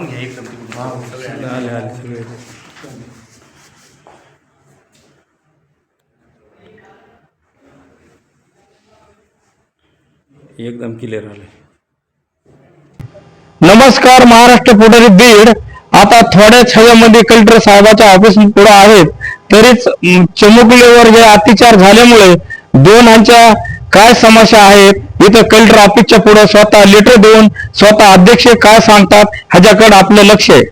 घ्या एकदम तिकडून सगळे आले. आले सगळे एकदम क्लिअर आले नमस्कार महाराष्ट्र पुढारी बीड आता थोड्याच हवेमध्ये कलेक्टर साहेबाच्या ऑफिस पुढे आहेत तरीच अं, हे जे झाल्यामुळे झाल्यामुळे दोनांच्या काय समस्या आहेत इथं कलेक्टर ऑफिसच्या पुढे स्वतः लेटर देऊन स्वतः अध्यक्ष काय सांगतात ह्याच्याकडे आपलं लक्ष आहे.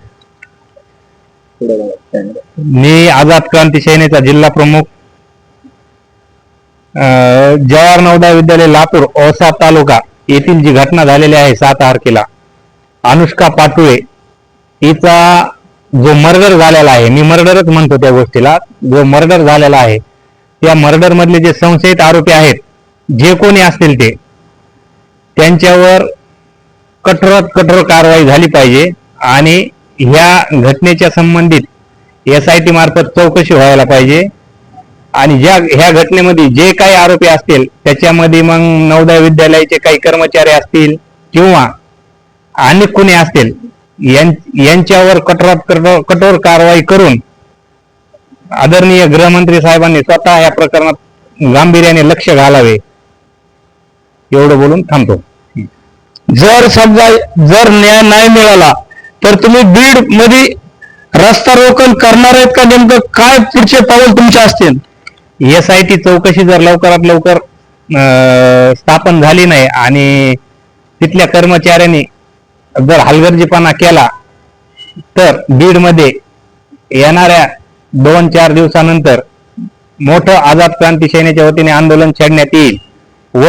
मी आझाद क्रांती सेनेचा जिल्हा प्रमुख अं, जवाहर नवोदय विद्यालय लातूर औसा तालुका येथील जी घटना झालेली आहे सात तारखेला अनुष्का पाटुळे हिचा जो मर्डर झालेला आहे मी मर्डरच म्हणतो त्या गोष्टीला जो मर्डर झालेला आहे त्या मर्डर मधले जे संशयित आरोपी आहेत जे कोणी असतील ते त्यांच्यावर कठोरात कठोर कारवाई झाली पाहिजे आणि ह्या घटनेच्या संबंधित एस आय टी मार्फत चौकशी व्हायला पाहिजे. आणि ज्या ह्या घटनेमध्ये जे काही आरोपी असतील त्याच्यामध्ये मग नवोदय विद्यालयाचे काही कर्मचारी असतील किंवा अनेक कोणी असतील यां- यांच्यावर कठोरात कठोर कठोर कारवाई करून आदरणीय गृहमंत्री साहेबांनी स्वतः या प्रकरणात गांभीर्याने लक्ष घालावे. एवढं बोलून थांबतो. जर समजा जर न्याय नाही मिळाला तर तुम्ही बीडमध्ये रस्ता रोकण करणार आहेत का? नेमकं काय पुढचे पाऊल तुमचे असतील? एस आय टी चौकशी जर लवकरात लवकर अं, स्थापन झाली नाही आणि तिथल्या कर्मचाऱ्यांनी जर हलगर्जीपणा केला तर बीडमध्ये येणाऱ्या दोन चार दिवसानंतर मोठं आझाद क्रांती सेनेच्या वतीने आंदोलन छेडण्यात येईल व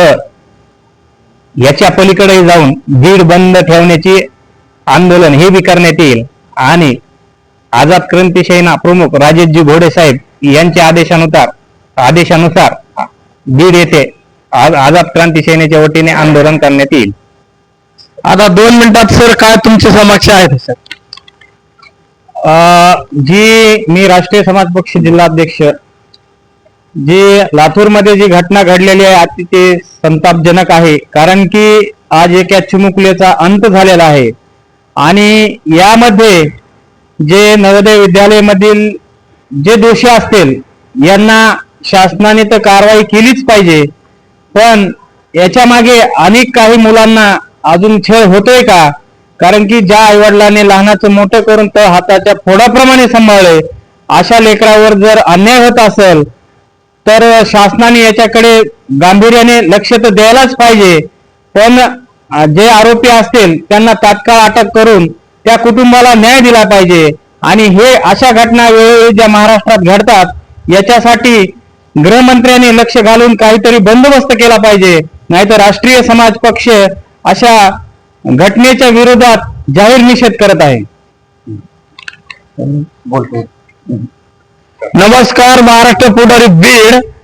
याच्या पलीकडे जाऊन बीड बंद ठेवण्याची आंदोलन हे बी करण्यात येईल. आणि आझाद क्रांती सेना प्रमुख राजेशजी घोडे साहेब यांच्या आदेशानुसार आदेशानुसार बीड येथे आझाद क्रांती सेनेच्या वतीने आंदोलन करण्यात येईल. आता दोन मिनिटात सर काय तुमची समस्या आहेत सर? जी मी राष्ट्रीय समाज पक्ष जिल्हाध्यक्ष जी लातूरमध्ये जी घटना घडलेली आहे अतिशय संतापजनक आहे. कारण की आज एका चिमुकलेचा अंत झालेला आहे. आणि यामध्ये जे नवोदय विद्यालयामधील जे दोषी असतील यांना शासनाने तर कारवाई केलीच पाहिजे. पण याच्या मागे अनेक काही मुलांना अजून छळ होतोय का? कारण की ज्या आईवडिलांनी लहानाचं मोठं करून तर हाताच्या फोडाप्रमाणे सांभाळले अशा लेकरावर जर अन्याय होत असेल तर शासनाने याच्याकडे गांभीर्याने लक्ष तर द्यायलाच पाहिजे. पण जे आरोपी असतील त्यांना तात्काळ अटक करून त्या कुटुंबाला न्याय दिला पाहिजे. आणि हे अशा घटना वेळोवेळी ज्या महाराष्ट्रात घडतात याच्यासाठी गृहमंत्र्यांनी लक्ष घालून काहीतरी बंदोबस्त केला पाहिजे. नाहीतर राष्ट्रीय समाज पक्ष अशा घटनेच्या विरोधात जाहीर निषेध करत आहे. नमस्कार महाराष्ट्र पुढारी बीड.